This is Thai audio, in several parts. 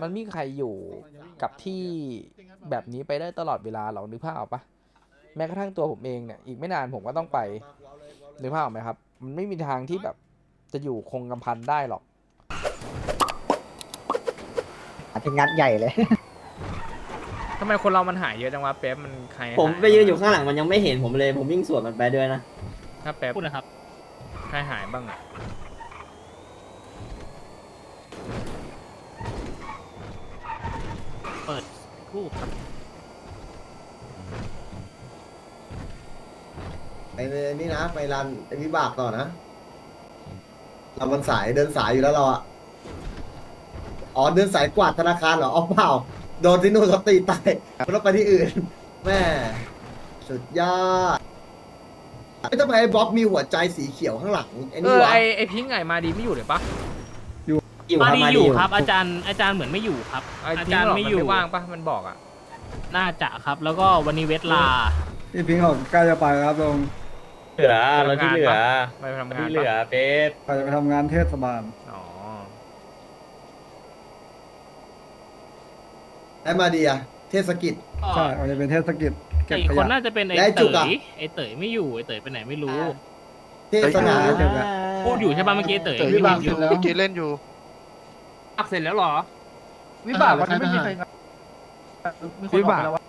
มันไม่มีใครอยู่กับที่แบบนี้ไปได้ตลอดเวลาหรอกนึกภาพออกปะแม้กระทั่งตัวผมเองเนี่ยอีกไม่นานผมก็ต้องไปนึกภาพออกไหมครับ มันไม่มีทางที่แบบจะอยู่คงกำพันได้หรอกอาจจะงัดใหญ่เลย ทำไมคนเรามันหายเยอะจังวะเป๊ปมันใครผมหาไปยืนอยู่ข้างหลังมันยังไม่เห็นผมเลย ผมวิ่งสวนมันไปด้วยนะ ถ้าเป๊ปพูดนะครับ ใครหายบ้างอะ เปิดรูปครับไอ้นี่นะไปรันไอ้วิบากต่อนะเรามันสายเดินสายอยู่แล้วเราอะอ๋อเดินสายกวาดธนาคารเหรออ๋อเปล่าโดนที่นู่นเขาตีตายมันต้องไปที่อื่น แม่สุดยอดไม่ทำไมไอ้บ๊อบมีหัวใจสีเขียวข้างหลังไอ้เอนี่อวะไอไอพิงค์ไงมาดีไม่อยู่เลยปะ อยู่มาครับดีมาอดียู่อยู่ครับ อาจารย์อาจารย์เหมือนไม่อยู่ครับไออาพิงจารค์ย์หรอกไม่มันอยู่ไม่ว่างปะมันบอกอะน่าจะครับ แล้วก็วันนี้เวทลา พี่พิงค์เขาใกล้จะไปครับลงเหลือเราที่เหลือไปทำงานที่เหลือปะเป๊ปเขาจะไปทำงานเทศบาลอ๋อ ไอ้มาดีอะเทศกิจ ใช่เขาจะเป็นเทศกิจเก็แต่บอีกขคนยะ น่าจะเป็นไอ้และไอ้จุเต๋กอะ ยไอ้เต๋ยไม่อยู่ไอ้เต๋ยไปไหนไม่รู้ เทศนาเก็บอะพูดอยู่ใช่ป่ะเมื่อกี้เต๋ยเต๋ยวิบากเสร็จแล้วเมื่อกี้เล่นอยู่ อักเสร็จแล้วเหรอ วิบากวันนี้ไม่มีใครงานมีคนออกไปแล้ววะ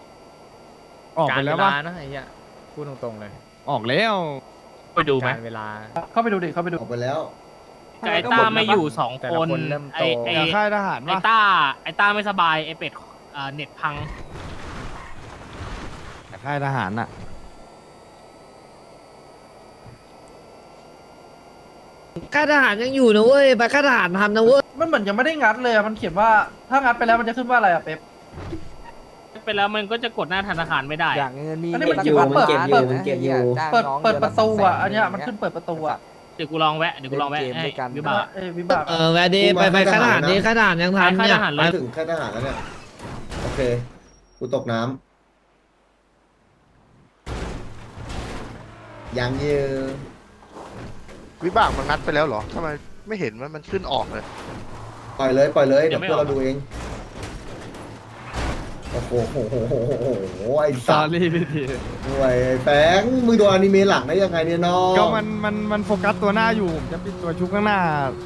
ออกไปแล้วปะนะไอ้เหี้ยพูดตรงๆเลยออกแล้ว ไปดูไหมการเวลา เข้าไปดูดิเข้าไปดู ออกไปแล้ว ไอ้ต้าไม่อยู่สองแต่คละนคนเริ่มโต ไอ้ไอ้อยากค่ายทหารไอ้วะต้าไอ้ต้าไม่สบายไอ้เป็ดเอ่อเน็ตพังอยากค่ายทหารอะ ข้าทหารยังอยู่นะเว้ยไปข้าทหารทำนะเว้ยมันเหมือนยังไม่ได้งัดเลยอะมันเขียนว่าถ้างัดไปแล้วมันจะขึ้นว่าอะไรอะเป๊ป ไปแล้วมันก็จะกดหน้าธนาคารไม่ได้ อย่างเงินมีอันนี้มันตั้งเก็บอยู่ล้ามันเก็บอยู่ล้ามันเก็บอยู่ จ้างเปิดน้องเปิดดือนปลระตูอะแสอันเนี้ยมันขึ้นเปิดประตูอะเดี๋ยวกูลองแวะ เดี๋ยวกูลองแวะเล่นเกมให้ด้วยกันวิบากเอ้ยวิบากเออแวะดีไปไปข้าทหารดีข้าทหารยังไปทันค่ายเนี่ทยหารเลมาย ถึงค่ายทหารแล้วเนี่ย โอเค กูตกน้ำยังยืน วิบากมันงัดไปแล้วเหรอทำไมไม่เห็นว่ามันขึ้นออกเลยปล่อยเลยปล่อยเลยเดี๋เดี๋ยยววไม่ออกพวกเราดูเองโอ้โหโอ้โหโอ้โหโอ้โหไอ้สัตว์พี่ทีห่วยไอ้แฟงมึงดูอนิเมะหลังได้ยังไงเนี่ยน้องก็มันมันมันโฟกัสตัวหน้าอยู่ผมจะปิดตัวชุบข้างหน้า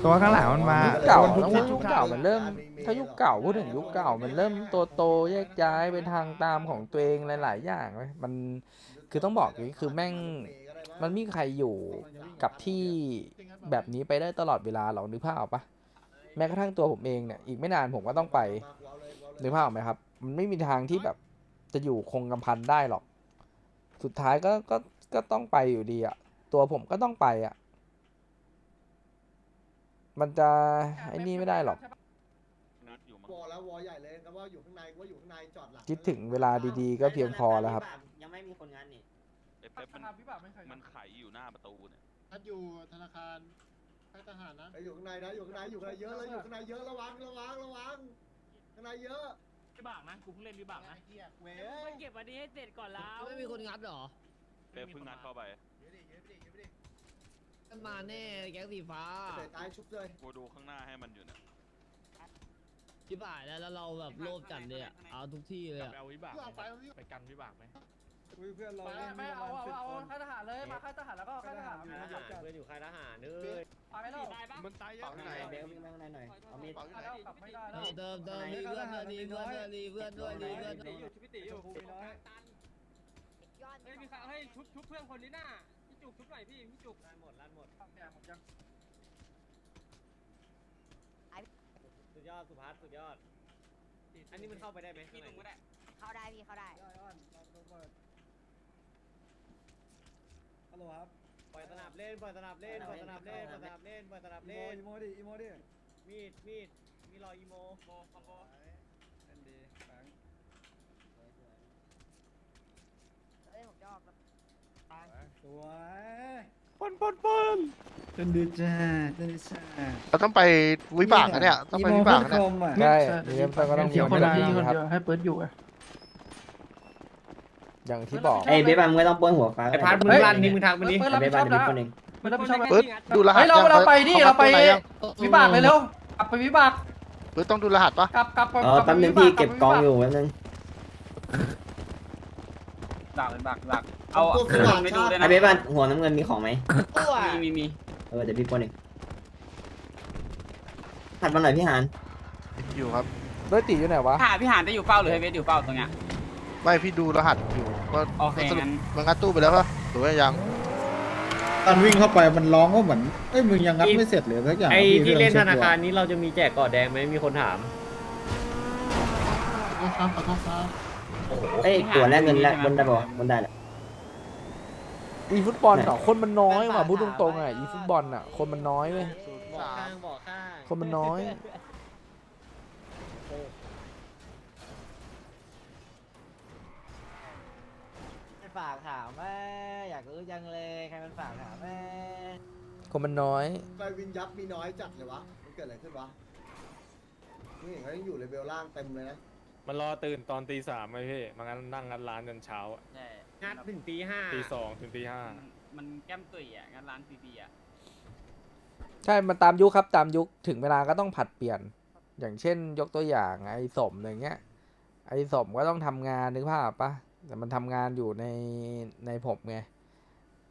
ตัวข้างหลังมันมายุคเก่าโดนทุกแล้วทิศยุทุคกทาเก่างมันเริ่ม ถ้ายุคเก่าพูดถึงยุคเก่ามันเริ่มโตโตๆแยกย้ายไปทางตามของตัวเองหลาย ๆ อย่างเว้ยมันคือต้องบอกอย่างนี้คือแม่ง มันไม่มีใครอยู่กับที่แบบนี้ไปได้ตลอดเวลาหรอกนึกภาพออกปะแม้กระทั่งตัวผมเองเนี่ยอีกไม่นานผมก็ต้องไปนึกภาพออกไหมครับ มันไม่มีทางที่แบบจะอยู่คงกำพันได้หรอก สุดท้ายก็ก็ก็ต้องไปอยู่ดีอะตัวผมก็ต้องไปอะมันจะไอ้นี่ไม่ได้หรอกวอแล้ววอใหญ่เลยก็ว่าอยู่ข้างในว่าอยู่ข้างในจอดหลังคิดถึงเวลาดีๆ ก็เพียงพอแล้วครับ ยังไม่มีคนงานนี่ วิบากไม่เคยมันไขอยู่หน้าประตูเนี่ยทัดอยู่ธนาคารค่ายทหารนะไอ้อยู่ข้างในนะอยู่ข้างในอยู่ข้างในเยอะเลยอยู่ข้างในเยอะระวังระวังระวังข้างในเยอะวิบากนะกูเพิ่งเล่นวิบากนะเว้ยเก็บอันนี้ให้เสร็จก่อนแล้วไม่มีคนงัดหรอเป๊ปเพิ่งงัดเข้าไปมันมาแน่แก๊งสีฟ้าเตะตายชุบเลยกูดูข้างหน้าให้มันอยู่เนี่ยชิบหายแล้วแล้วเราแบบโลภจัดเลยอะเอาทุกที่เลยอะไปเอาวิบากไปไปกันวิบากไหม อุ้ยเพื่อนเราไม่เล่นไม่เอาเอาเอาค่ายทหารเลยมาค่ายทหารแล้วก็ค่ายทหารเพื่อนอยู่ค่ายทหารเอ้ยไปแล้ว มันตายยังไหนเบลวิ่งมาข้างในหน่อยเอามีดไปแล้วกลับไม่ได้แล้วเติมเติมรีเพื่อนด้วยรีเพื่อนด้วยรีเพื่อนด้วยรีเพื่อนด้วยน้อยเฮ้ยมีใครให้ชุบชุบเพื่อนคนนี้น่ะพี่จุกชุบหน่อยพี่พี่จุกลั่นหมดลั่นหมดอย่างหมดยังสุดยอดสุภัสสุดยอด อันนี้มันเข้าไปได้ไหมข้างในเข้าได้พี่เข้าได้ย่อยอ่อนลองดูเปิด ฮัลโหลครับปล่อยสนับเล่นปล่อยสนับเล่นปล่อยสนับเล่นปล่อยสนับเล่นปล่อยสนับอีโมเล่นอีโมดิอีโมดิมีดมีดมีรอยอีโมโบคอมโบเล่นดีแฝงเอ้ยผมจะออกแล้วสวยปนปนปนเล่นดีจ้าเล่นดีจ้าเราต้องไปวิบากนะเนี่ย ต้องไปวิบากนะอีโมโคตรคมอะใช่เริ่มต้นก็ต้องมีเขียวคนเวละลาที่คนครับเดียวให้เปิดอยู่อะ อย่างที่บอก ไอ้เบ๊บังไม่ต้องป้วนหัวฟ้าไอ้พัดมึงลั่นนี่มึงทักมันดิเปิดไอ้รับเบ๊ผิดชบัองบเดี๋ยวนะมีคนหนึ่งเปิดรับผิดชอบนะเปิดดูรหัสเฮ้ยเรายังเราไปดิขเราไปตัวหนยังวิบากเลยเร็วกลับไปวิบากหรือต้องดูรหัสปะกลับกลับอ๋อแป๊บนึงพี่เก็บกองอยู่แป๊บนึงดักดักดักเอาพวกสว่างชาติไอเบ๊บ้านหัวน้ำเงินมีของไหมมีมีมีเออเดี๋ยวพี่ปล้นเองถัดมาหน่อยพี่หานอยู่ครับด้วยตีอยู่ไหนวะหาพี่หานจะอยู่เป้าหรือให้เวทอยู่เป้าตรงเนี้ยไม่พี่ดูรหัสอยู่ ว่าโอเคสรุปงั้น มันงัดตู้ไปแล้วปะหรือว่ายัง ตอนวิ่งเข้าไปมันร้องว่าเหมือนเอ้ยมึงยังงัดไม่เสร็จเลยสักอย่างไอพี่ที่เล่นช็ธคนาดูคารอะนี้เราจะมีแจกกอดแดงไหมมีคนถามครับขอโทษครับเอ้ยตัวแรกเงินแรกบนได้ป่าวะบนได้แหละ อีฟุตบอลเหรอคนมันน้อยว่ะพูดตรงๆอะอีฟุตบอลอะคนมันน้อยเว้ย บอกข้างบอกข้างคนมันน้อย ฝากถามแม่อยากรู้จังเลยใครมันฝากถามแม่คนมันน้อยไฟวินยับมีน้อยจัดเลยวะ มันเกิดอะไรขึ้นวะนี่เห็นเขายังอยู่เลเวลล่างเต็มเลยนะมันรอตื่นตอนตีสามไหมพี่มันงั้นนั่งงัดร้านจนเช้าอะใช่งัดถึงตีห้าตีสองถึงตีห้ามันแก้มตุ๋ยอะงั้นร้านซีบีอะใช่ มันตามยุคครับ ตามยุค ถึงเวลาก็ต้องผัดเปลี่ยน อย่างเช่น ยกตัวอย่างไอ้สมอย่างเงี้ย ไอ้สมก็ต้องทำงานนึกภาพปะ แต่มันทำงานอยู่ในในผมไง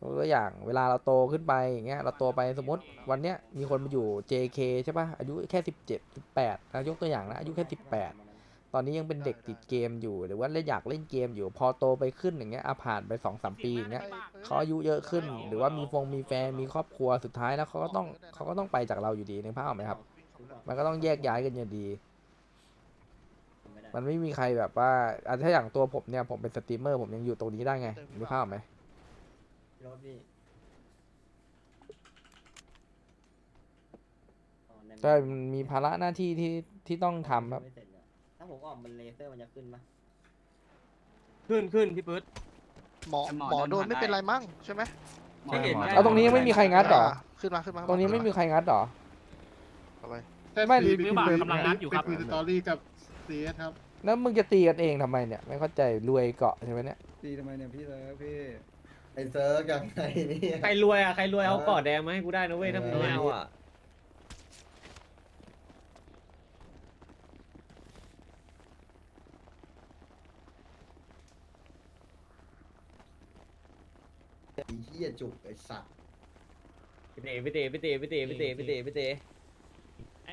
ตัวอย่างเวลาเราโตขึ้นไปอย่างเงี้ยเราโตไปสมมติวันเนี้ยมีคนมาอยู่ JK ใช่ปะอายุแค่สิบเจ็ดสิบแปดนะยกตัวอย่างนะอายุแค่สิบแปดตอนนี้ยังเป็นเด็กติดเกมอยู่หรือว่าเล่นอยากเล่นเกมอยู่พอโตไปขึ้นอย่างเงี้ยอาผ่านไปสองสามปีอย่างเงี้ยเขาอายุเยอะขึ้น หรือว่ามีฟงมีแฟนมีครอบครัวสุดท้ายแล้วเขาก็ต้องเขาก็ต้องไปจากเราอยู่ดีในภาพออกไหมครับ มันก็ต้องแยกย้ายกันอยู่ดี มันไม่มีใครแบบว่าอะถ้าอย่างตัวผมเนี่ยผมเป็นสตรีมเมอร์ผมยังอยู่ตรงนี้ได้ไงในภาพออกไหมรถพี่ใช่มันมีภาระหน้าที่ที่ที่ต้องทำครับไม่เสร็จเลยถ้าผมออกมันเลเซอร์มันจะขึ้นปะขึ้นขึ้นพี่ปื๊ด หมอหมอโดนไม่เป็นไรมั้งใช่ไหมที่เห็น เอาตรงนี้ยังไม่มีใครงัดเหรอขึ้นมาขึ้นมาตรงนี้ไม่มีใครงัดเหรอเอาไปไม่วิบากกำลังนัดอยู่ครับ คุยสตอรี่กับ ซีเอสครับ แล้วมึงจะตีกันเองทำไมเนี่ย ไม่เข้าใจรวยเกาะใช่ไหมเนี่ย ตีทำไมเนี่ยพี่เลิฟพี่ ไอ้เซิร์กยังไงเนี่ยใครรวยอะ ใครรวยเอากอดแดงมาให้กูได้นะเว้ย ถ้ามึงไม่เอาอะ ไอ้เหี้ยจุกไอ้สัตว์พี่เต๋พี่เต๋พี่เต๋พี่เต๋พี่เต๋พี่เต๋พี่เต๋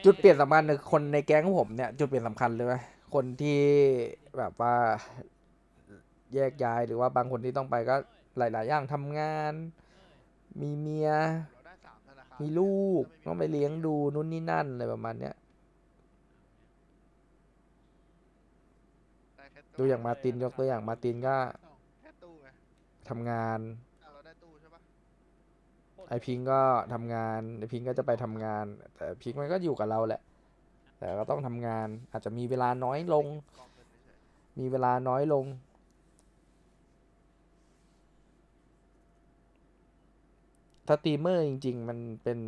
จุดเปลี่ยนสำคัญคือคนในแก๊งผมเนี่ยจุดเปลี่ยนสำคัญเลยไหมคนที่แบบว่าแยกย้ายหรือว่าบางคนที่ต้องไปก็หลาย ๆ อย่างทำงาน มีเมียเราได้สามธนาคารมีลูกต้องไปเลี้ยงดูนู่นนี่นั่นอะไรประมาณเนี้ยได้แค่ตู้ดูอย่างมาร์ตินยกตัวอย่างมาร์ตินก็แค่ตู้ไงทำงาน อะเราได้ตู้ใช่ปะ ไอพิงก็ทำงานไอพิงก็จะไปทำงาน แต่พิงมันก็อยู่กับเราแหละ แต่ก็ต้องทำงานอาจจะมีเวลาน้อยลง มีเวลาน้อยลง ถ้าสตรีมเมอร์จริง ๆ มันเป็น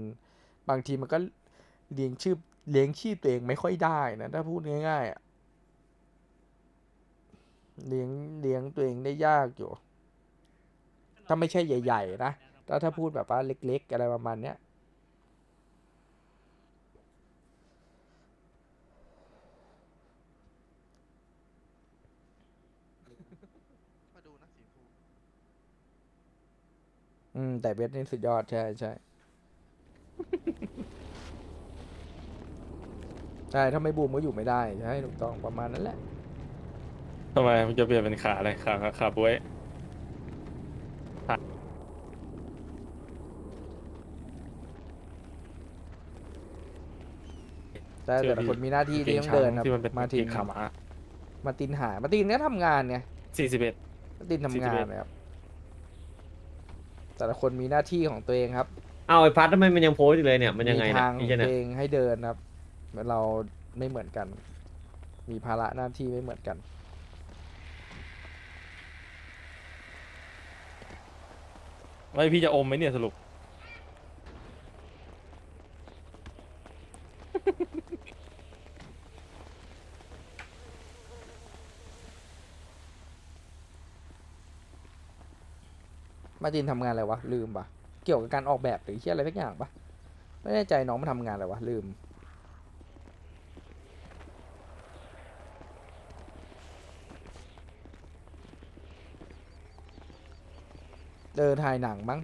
บางทีมันก็เลี้ยงชื่อเลี้ยงชีพตัวเองไม่ค่อยได้นะ ถ้าพูดง่ายๆเลี้ยงเลี้ยงตัวเองได้ยากอยู่ ถ้าไม่ใช่ใหญ่ ๆ นะ ถ้าถ้าพูดแบบว่าเล็ก ๆ อะไรประมาณเนี้ยๆมาดูนะสีฟูอืม แต่เบสนี่สุดยอดใช่ใช่ใช่ถ้าไม่บูมก็อยู่ไม่ได้ใช่ถูกต้องประมาณนั้นแหละ ทำไมมันจะเปลี่ยนเป็นขาอะไรขาขาขาบวย แต่แต่ละคนมีหน้าที่ที่ต้องเดินครับที่มันเป็นมาตินขาหมามาตินหามาตินก็ทำงานไงสี่สิบเอ็ดมาตินทำงาน41นะครับแต่ละคนมีหน้าที่ของตัวเองครับ เอาไอ้พัดทำไมมันยังโพสต์อยู่เลยเนี่ยมันยังไงมีเนี่ยทางขไอ้องเหี้ยตัเนี่วยเองให้เดินครับเราไม่เหมือนกัน มีภาระหน้าที่ไม่เหมือนกันไม่พี่จะอมไหมเนี่ยสรุป มาตินทำงานอะไรวะลืมปะเกี่ยวกับการออกแบบหรือเชื่ออะไรสักอย่างปะไม่แน่ใจน้องมาทำงานอะไรวะลืม เดินถ่ายหนังมั้ง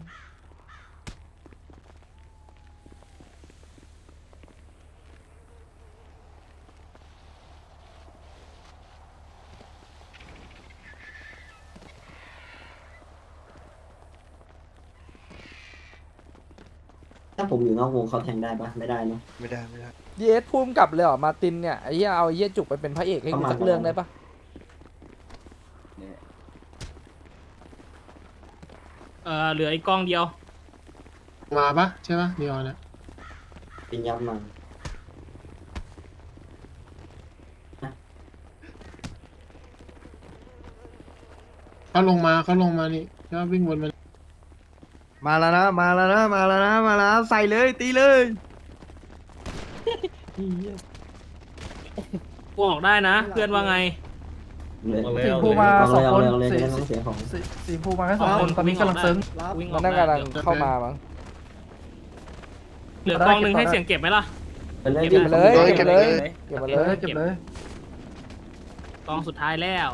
ถ้าผมอยู่นอกวงเขาแทงได้ปะไม่ได้เนาะไม่ได้ไม่ได้ ดีเอสพุ่มกลับเลยเหรอมาร์ตินเนี่ยไอ้เหี้ยเอาไอ้เหี้ยจุกไปเป็นพระเอกให้กูสักเรื่องได้ปะเออเหลืออีกกล้องเดียว มาปะใช่ปะเดียวเนี่ยเป็นยับมาเขาลงมาเขาลงมานี่ใช่ปะวิ่งวนมา มาแล้วนะ มาแล้วนะ มาแล้วนะ มาแล้ว ใส่เลย ตีเลยกูออกได้นะ เพื่อนว่าไง สีพูมาสองคนสีเสียของสีพูมาแค่สองคน ตอนนี้กำลังซึ้งวิ่งอมัอนกน่าได้กำลังเข้ามามั้งเหลือกล้องหนึ่งให้เสียงเก็บไหมล่ะเป็นเลย เก็บมาเลย เก็เก็บบมาเลเลยยเก็บมาเลย เก็บเลยกล้องสุดท้ายแล้ว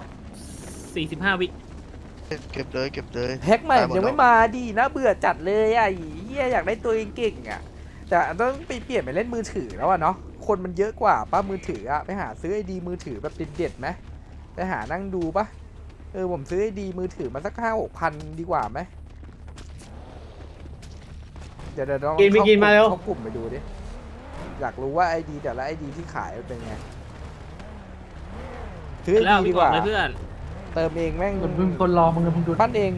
สี่สิบห้าวิ เก็บเลยเก็บเลยแฮกใหม่ตาหดยังไม่แล้วมาดีนะเบื่อจัดเลยอะไอ้เฮียอยากได้ตัวเก่งๆอะแต่ต้องไปเปลี่ยนไปเล่นมือถือแล้วอะเนาะคนมันเยอะกว่าป้ามือถืออะไปหาซื้อไอดีมือถือแบบเด็ดๆไหมไปหานั่งดูปะเออผมซื้อไอดีมือถือมาสักห้าหกพันดีกว่าไหมเดี๋ยวเดี๋ยวลองกินไปกินมาเร็ว เข้ากลุ่มไปดูดิอยากรู้ว่าไอดีแต่ละไอดีที่ขายมันเป็นไงซื้อไอแล้วดีดีวิ่งกออกว่าเลยเพื่อน เติมเองแม่งคนเพิ่งคนรอมึงเพิ่งดูปั้นเอง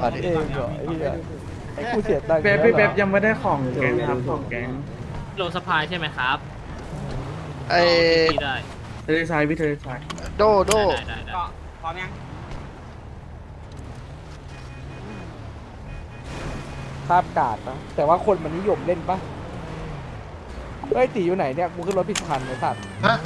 มาดิเองเหรอไอ้เหี้ยไอ้กูเสียตังค์เป๊ปแล้วพี่เหรอเป๊ปยังไม่ได้ของแก๊งครับของแก๊งโลสปายใช่ไหมครับไอ้ที่ได้เทเลซายพี่เทเลซายโดโดได้ได้ได้พร้อมยังภาพกาดนะแต่ว่าคนมันนิยมเล่นปะเฮ้ยตีอยู่ไหนเนี่ยกูขึ้นรถผิดคันเลยสัตว์ฮะ